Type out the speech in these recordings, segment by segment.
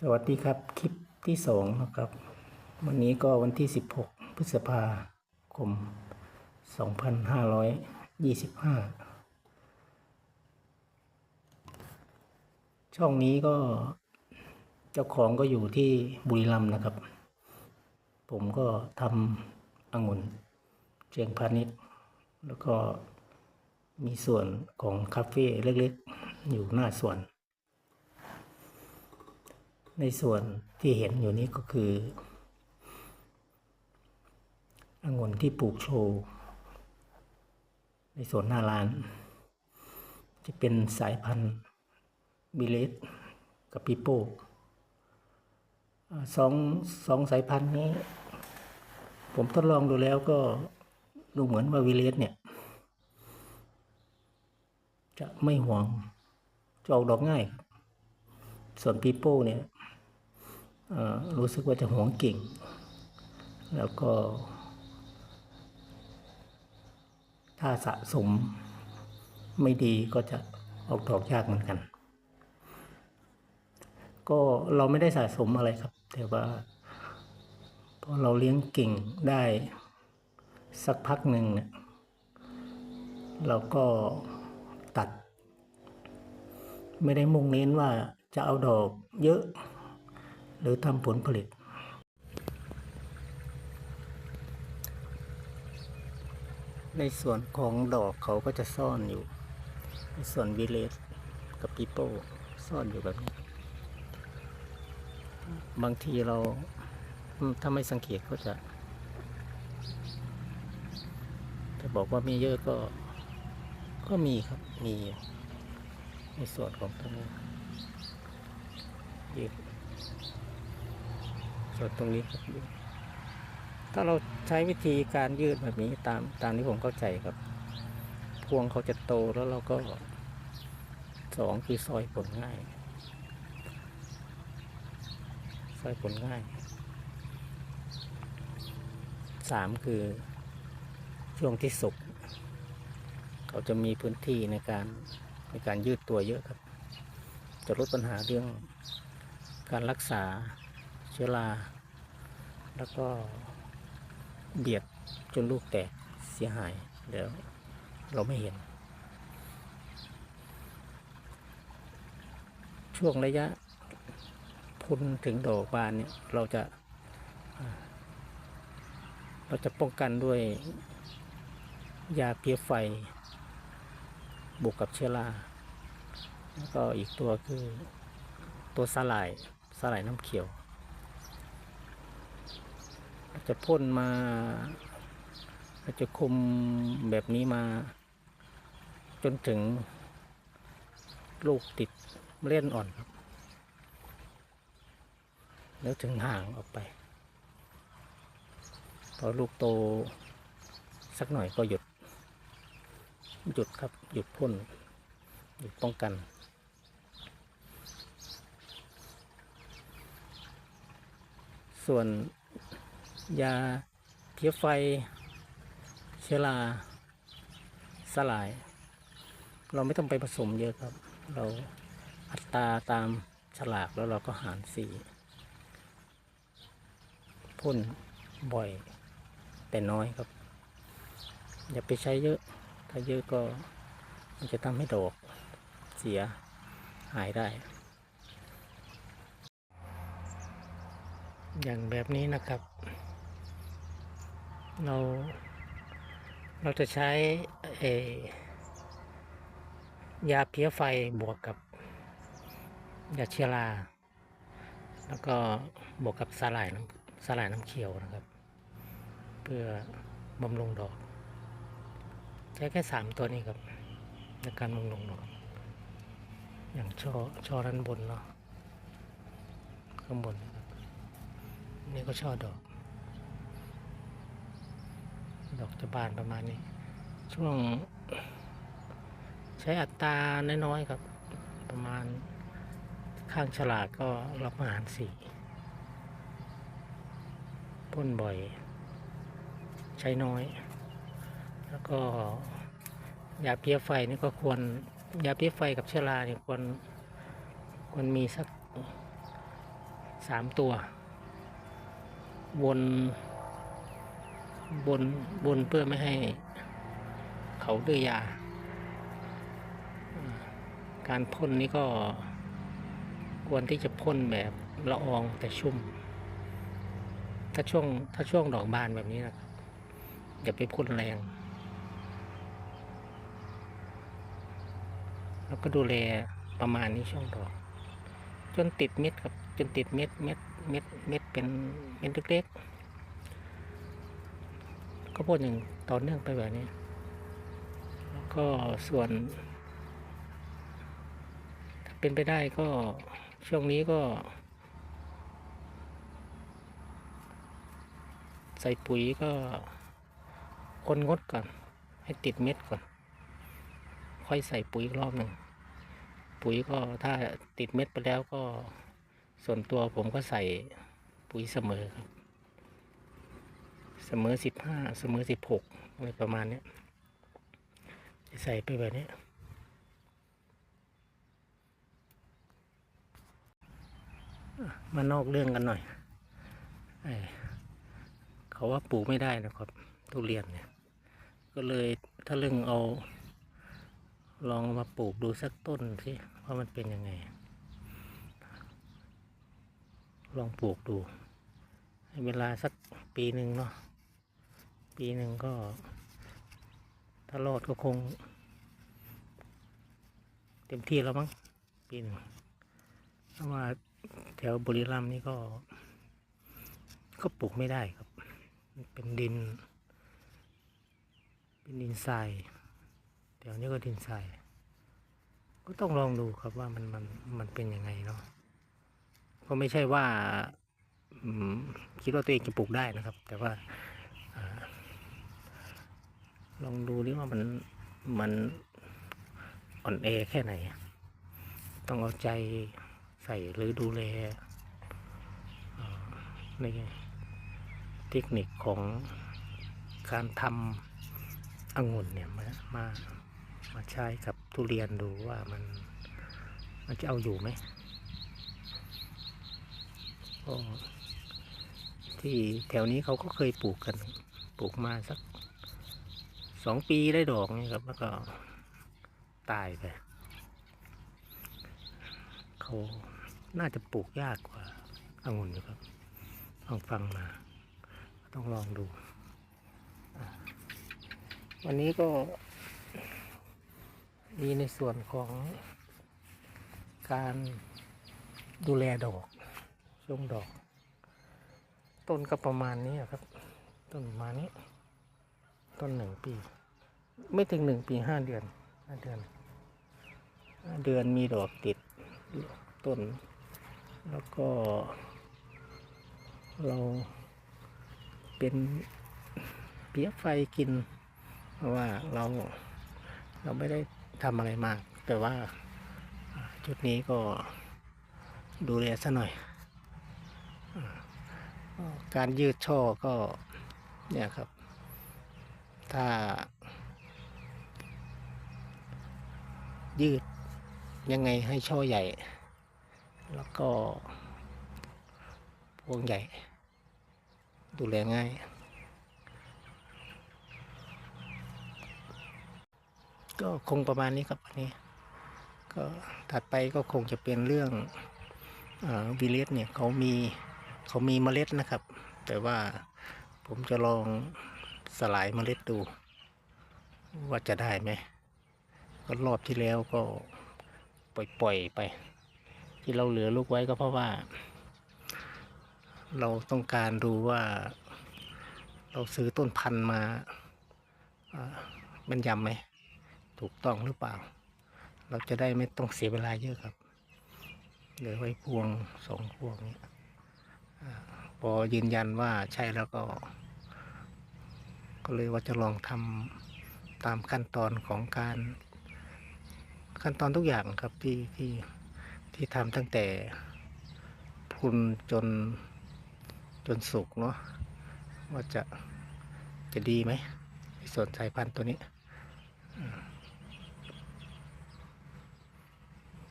สวัสดีครับคลิปที่สองนะครับ วันนี้ก็วันที่ 16 พฤษภาคม 2525 ช่องนี้ก็เจ้าของก็อยู่ที่บุรีรัมย์นะครับ ผมก็ทำองุ่นเชียงพาณิชย์ แล้วก็มีส่วนของคาเฟ่เล็กๆ อยู่หน้าสวน ในส่วนที่เห็นอยู่นี้ก็คือองุ่นที่ปลูกโชว์ในส่วนหน้าร้าน จะเป็นสายพันธุ์บิเลสกับปิโป้สองสองสายพันธุ์นี้ ผมทดลองดูแล้วก็ดูเหมือนว่าวิเลสเนี่ย จะไม่ห่วงจะออกดอกง่าย ส่วนปีโป้เนี่ย รู้สึกว่าจะหวงเก่ง แล้วก็ ถ้าสะสมไม่ดีก็จะออกดอกยากเหมือนกัน ก็เราไม่ได้สะสมอะไรครับ แต่ว่าพอเราเลี้ยงเก่งได้สักพักหนึ่งเนี่ยเราก็ตัด ไม่ได้มุ่งเน้นว่าจะเอาดอกเยอะ หรือทำผลผลิต ในส่วนของดอกเขาก็จะซ่อนอยู่ ในส่วนวิเลสกับปีโป้ซ่อนอยู่แบบนี้ บางทีเราถ้าไม่สังเกตก็จะจะบอกว่ามีเยอะก็ก็มีครับ มีในส่วนของตรงนี้ยืด ส่วนตรงนี้ครับถ้าเราใช้วิธีการยืดแบบนี้ตามตามที่ผมเข้าใจครับ พวงเขาจะโตแล้วเราก็สองคือซอยผลง่าย ซอยผลง่ายสามคือช่วงที่สุกเขาจะมีพื้นที่ในการในการยืดตัวเยอะครับ จะลดปัญหาเรื่องการรักษา เชื้อรา แล้วก็เบียดจนลูกแตกเสียหาย เดี๋ยวเราไม่เห็น ช่วงระยะพุนถึงดอกบานเนี่ยเราจะ เราจะป้องกันด้วยยาเพี้ยไฟ บวกกับเชื้อรา แล้วก็อีกตัวคือตัวสาหร่ายสาหร่ายน้ำเขียว จะพ่นมาเราจะคุมแบบนี้มา จนถึง ลูกติดเล่นอ่อนครับ แล้วถึงห่างออกไป พอลูกโตสักหน่อยก็หยุด หยุดครับ หยุดพ่น หยุดป้องกันส่วน ยาเพี้ยไฟ เชื้อราสลาย เราไม่ต้องไปผสมเยอะครับ เราอัตราตามฉลากแล้วเราก็หารสีพ่นบ่อย แต่น้อยครับ อย่าไปใช้เยอะ ถ้าเยอะก็มันจะทำให้ดอกเสียหายได้ อย่างแบบนี้นะครับ เราเราจะใช้ยาเพี้ยไฟบวกกับยาเชื้อรา แล้วก็บวกกับสาหร่ายน้ำสาหร่ายน้ำเขียวนะครับ เพื่อบำรุงดอก ใช้แค่สามตัวนี้ครับในการบำรุงดอก อย่างช่อช่อด้านบนเนาะข้างบนนะครับนี่ก็ช่อดอก อกจะบานประมาณนี้ ช่วง ใช้อัตราน้อยๆครับ ประมาณข้างฉลากก็รับอาหารสี่พ่นบ่อย ใช้น้อย แล้วก็ยาเพี้ยไฟนี่ก็ควรยาเพี้ยไฟกับเชื้อราเนี่ยควรควรมีสักสามตัว วน บนบนเพื่อไม่ให้ เขาดื้อยา การพ่นนี้ก็ควรที่จะพ่นแบบละอองแต่ชุ่ม ถ้าช่วงถ้าช่วงดอกบานแบบนี้นะอย่าไปพ่นแรง แล้วก็ดูแลประมาณนี้ช่วงดอก จนติดเม็ดครับ จนติดเม็ดเม็ดเม็ดเม็ดเป็นเม็ดเล็กๆ ก็พ่นอย่างต่อเนื่องไปแบบนี้ แล้วก็ส่วน ถ้าเป็นไปได้ก็ช่วงนี้ก็ ใส่ปุ๋ยก็คนงดก่อน ให้ติดเม็ดก่อน ค่อยใส่ปุ๋ยอีกรอบหนึ่ง ปุ๋ยก็ถ้าติดเม็ดไปแล้วก็ส่วนตัวผมก็ใส่ปุ๋ยเสมอครับ เสมอสิบห้าเสมอสิบหกอะไรประมาณเนี้ยใส่ไปแบบนี้ มานอกเรื่องกันหน่อยเขาว่าปลูกไม่ได้นะครับ ทุเรียนเนี่ย ก็เลยถ้าเรื่องเอา ลองมาปลูกดูสักต้นสิว่ามันเป็นยังไง ลองปลูกดู ให้เวลาสักปีหนึ่งเนาะ ปีหนึ่งก็ถ้ารอดก็คง เต็มที่แล้วมั้งปีหนึ่งเพราะว่าแถวบุรีรัมย์นี่ก็ ก็ปลูกไม่ได้ครับ เป็นดิน เป็นดินทรายแถวนี้ก็ดินทรายก็ต้องลองดูครับว่ามันมันมันเป็นยังไงเนาะก็ไม่ใช่ว่าคิดว่าตัวเองจะปลูกได้นะครับ แต่ว่า ลองดูดิว่ามันมันอ่อนแอแค่ไหน ต้องเอาใจใส่หรือดูแลในเทคนิคของการทำองุ่นเนี่ยมามามาใช้กับทุเรียนดูว่ามันมันจะเอาอยู่ไหมก็ที่แถวนี้เขาก็เคยปลูกกันปลูกมาสัก สองปีได้ดอกนี่ครับ แล้วก็ตายไป เขาน่าจะปลูกยากกว่าองุ่นอยู่ครับลองฟังมา ต้องลองดู วันนี้ก็มีในส่วนของการดูแลดอกช่วงดอก ต้นก็ประมาณนี้ครับ ต้นประมาณนี้ ต้นหนึ่งปี ไม่ถึงหนึ่งปีห้าเดือนห้าเดือนห้าเดือนมีดอกติดต้น แล้วก็ เราเป็นเพี้ยไฟกิน เพราะว่าเราเราไม่ได้ทำอะไรมาก แต่ว่าจุดนี้ก็ดูแลซะหน่อย การยืดช่อก็เนี่ยครับ ถ้า ยืดยังไงให้ช่อใหญ่ แล้วก็ พวงใหญ่ ดูแลง่าย ก็คงประมาณนี้ครับวันนี้ ก็ถัดไปก็คงจะเป็นเรื่องวิเลสเนี่ยเขามีเขามีเมล็ดนะครับ แต่ว่าผมจะลอง สลายเมล็ดดู ว่าจะได้ไหมก็รอบที่แล้วก็ปล่อยๆไป ที่เราเหลือลูกไว้ก็เพราะว่า เราต้องการดูว่า เราซื้อต้นพันธุ์มาอ่าแมันยำไหมถูกต้องหรือเปล่า เราจะได้ไม่ต้องเสียเวลาเยอะครับเหลือไว้พวงสองพวงนี้พอยืนยันว่าใช่แล้วก็ ก็เลยว่าจะลองทำตามขั้นตอนของการขั้นตอนทุกอย่างครับที่ที่ที่ทำตั้งแต่พุนจนจนสุกเนาะว่าจะจะดีไหมส่วนสายพันธุ์ตัวนี้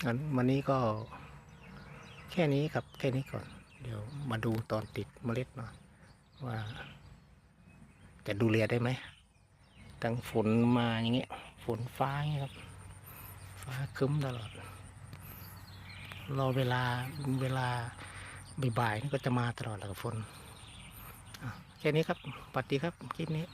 งั้นวันนี้ก็แค่นี้ครับแค่นี้ก่อน เดี๋ยวมาดูตอนติดเมล็ดเนาะว่า จะดูเรียได้ไหมตั้งฝนมาอย่างเงี้ย ฝนฟ้าอย่างเงี้ยครับ ฟ้าคึ้มตลอด รอเวลาเวลาบ่ายๆนี่ก็จะมาตลอดแหละฝนแค่นี้ครับสวัสดีครับคลิปนี้